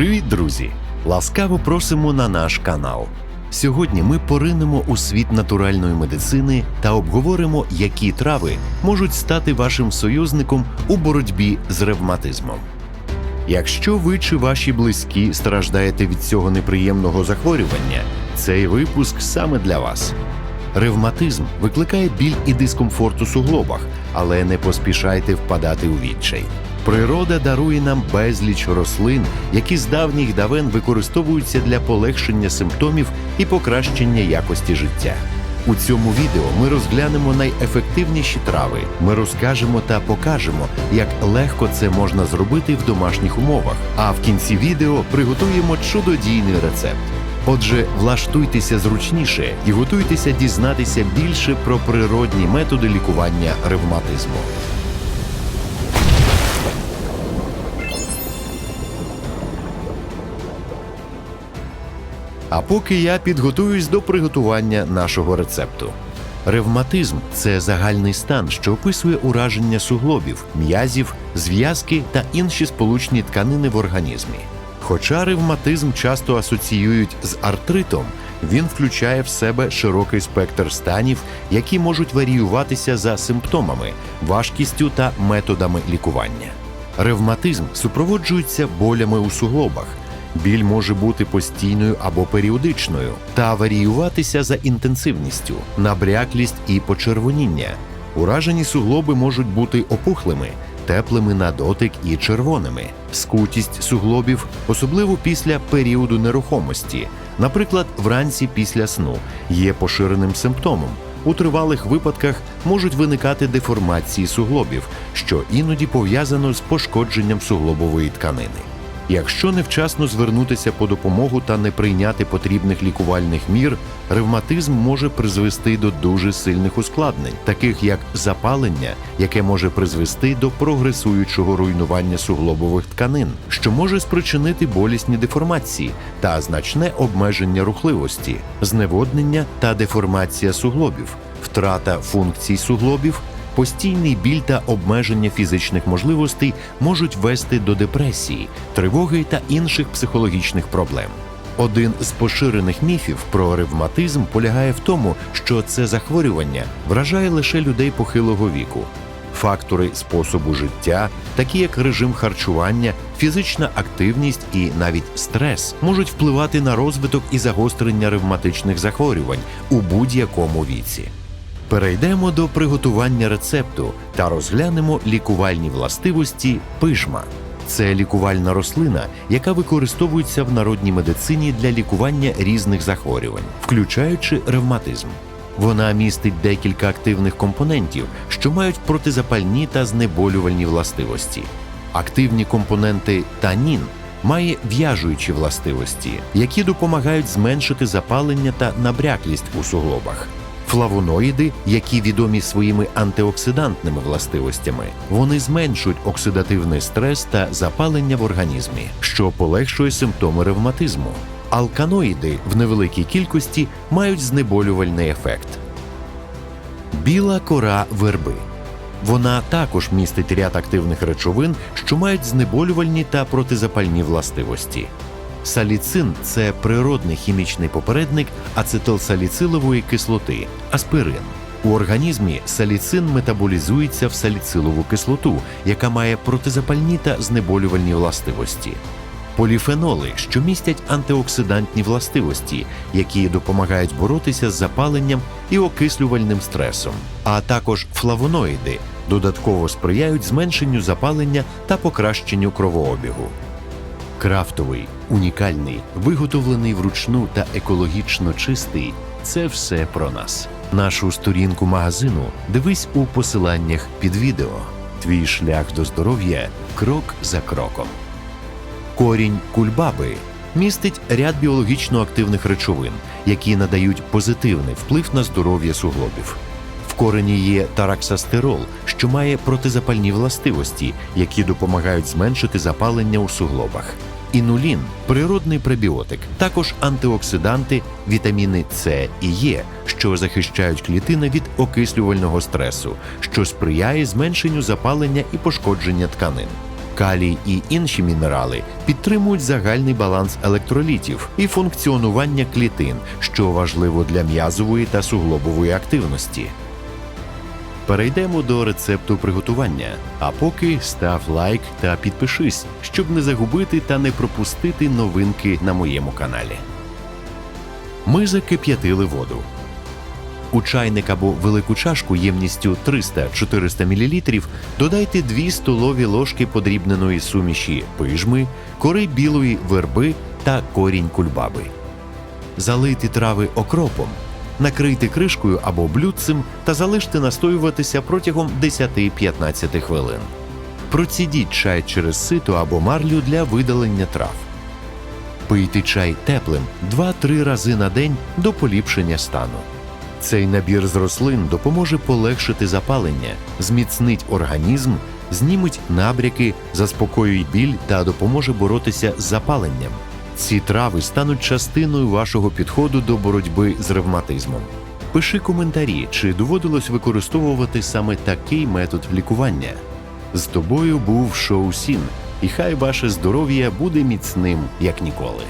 Привіт, друзі! Ласкаво просимо на наш канал. Сьогодні ми поринемо у світ натуральної медицини та обговоримо, які трави можуть стати вашим союзником у боротьбі з ревматизмом. Якщо ви чи ваші близькі страждаєте від цього неприємного захворювання, цей випуск саме для вас. Ревматизм викликає біль і дискомфорт у суглобах, але не поспішайте впадати у відчай. Природа дарує нам безліч рослин, які з давніх давен використовуються для полегшення симптомів і покращення якості життя. У цьому відео ми розглянемо найефективніші трави. Ми розкажемо та покажемо, як легко це можна зробити в домашніх умовах. А в кінці відео приготуємо чудодійний рецепт. Отже, влаштуйтеся зручніше і готуйтеся дізнатися більше про природні методи лікування ревматизму. А поки я підготуюсь до приготування нашого рецепту. Ревматизм це загальний стан, що описує ураження суглобів, м'язів, зв'язки та інші сполучні тканини в організмі. Хоча ревматизм часто асоціюють з артритом, він включає в себе широкий спектр станів, які можуть варіюватися за симптомами, важкістю та методами лікування. Ревматизм супроводжується болями у суглобах. Біль може бути постійною або періодичною та варіюватися за інтенсивністю, набряклість і почервоніння. Уражені суглоби можуть бути опухлими, теплими на дотик і червоними. Скутість суглобів, особливо після періоду нерухомості, наприклад, вранці після сну, є поширеним симптомом. У тривалих випадках можуть виникати деформації суглобів, що іноді пов'язано з пошкодженням суглобової тканини. Якщо невчасно звернутися по допомогу та не прийняти потрібних лікувальних мір, ревматизм може призвести до дуже сильних ускладнень, таких як запалення, яке може призвести до прогресуючого руйнування суглобових тканин, що може спричинити болісні деформації та значне обмеження рухливості, зневоднення та деформація суглобів, втрата функцій суглобів. Постійний біль та обмеження фізичних можливостей можуть вести до депресії, тривоги та інших психологічних проблем. Один з поширених міфів про ревматизм полягає в тому, що це захворювання вражає лише людей похилого віку. Фактори способу життя, такі як режим харчування, фізична активність і навіть стрес, можуть впливати на розвиток і загострення ревматичних захворювань у будь-якому віці. Перейдемо до приготування рецепту та розглянемо лікувальні властивості пижма. Це лікувальна рослина, яка використовується в народній медицині для лікування різних захворювань, включаючи ревматизм. Вона містить декілька активних компонентів, що мають протизапальні та знеболювальні властивості. Активні компоненти танін має в'яжуючі властивості, які допомагають зменшити запалення та набряклість у суглобах. Флавоноїди, які відомі своїми антиоксидантними властивостями, вони зменшують оксидативний стрес та запалення в організмі, що полегшує симптоми ревматизму. Алканоїди в невеликій кількості мають знеболювальний ефект. Біла кора верби. Вона також містить ряд активних речовин, що мають знеболювальні та протизапальні властивості. Саліцин це природний хімічний попередник ацетилсаліцилової кислоти аспирин. У організмі саліцин метаболізується в саліцилову кислоту, яка має протизапальні та знеболювальні властивості. Поліфеноли, що містять антиоксидантні властивості, які допомагають боротися з запаленням і окислювальним стресом, а також флавоноїди додатково сприяють зменшенню запалення та покращенню кровообігу. Крафтовий, унікальний, виготовлений вручну та екологічно чистий це все про нас. Нашу сторінку магазину дивись у посиланнях під відео. Твій шлях до здоров'я крок за кроком. Корінь кульбаби містить ряд біологічно активних речовин, які надають позитивний вплив на здоров'я суглобів. В корені є тараксастерол, що має протизапальні властивості, які допомагають зменшити запалення у суглобах. Інулін природний пребіотик, також антиоксиданти, вітаміни С і Е, що захищають клітини від окислювального стресу, що сприяє зменшенню запалення і пошкодження тканин. Калій і інші мінерали підтримують загальний баланс електролітів і функціонування клітин, що важливо для м'язової та суглобової активності. Перейдемо до рецепту приготування. А поки став лайк та підпишись, щоб не загубити та не пропустити новинки на моєму каналі. Ми закип'ятили воду. У чайник або велику чашку ємністю 300-400 мл додайте 2 столові ложки подрібненої суміші пижми, кори білої верби та корінь кульбаби. Залийте трави окропом, накрийте кришкою або блюдцем та залиште настоюватися протягом 10-15 хвилин. Процідіть чай через сито або марлю для видалення трав. Пийте чай теплим 2-3 рази на день до поліпшення стану. Цей набір з рослин допоможе полегшити запалення, зміцнить організм, зніметь набряки, заспокоює біль та допоможе боротися з запаленням. Ці трави стануть частиною вашого підходу до боротьби з ревматизмом. Пиши коментарі, чи доводилось використовувати саме такий метод лікування. З тобою був Шоу Сін, і хай ваше здоров'я буде міцним як ніколи.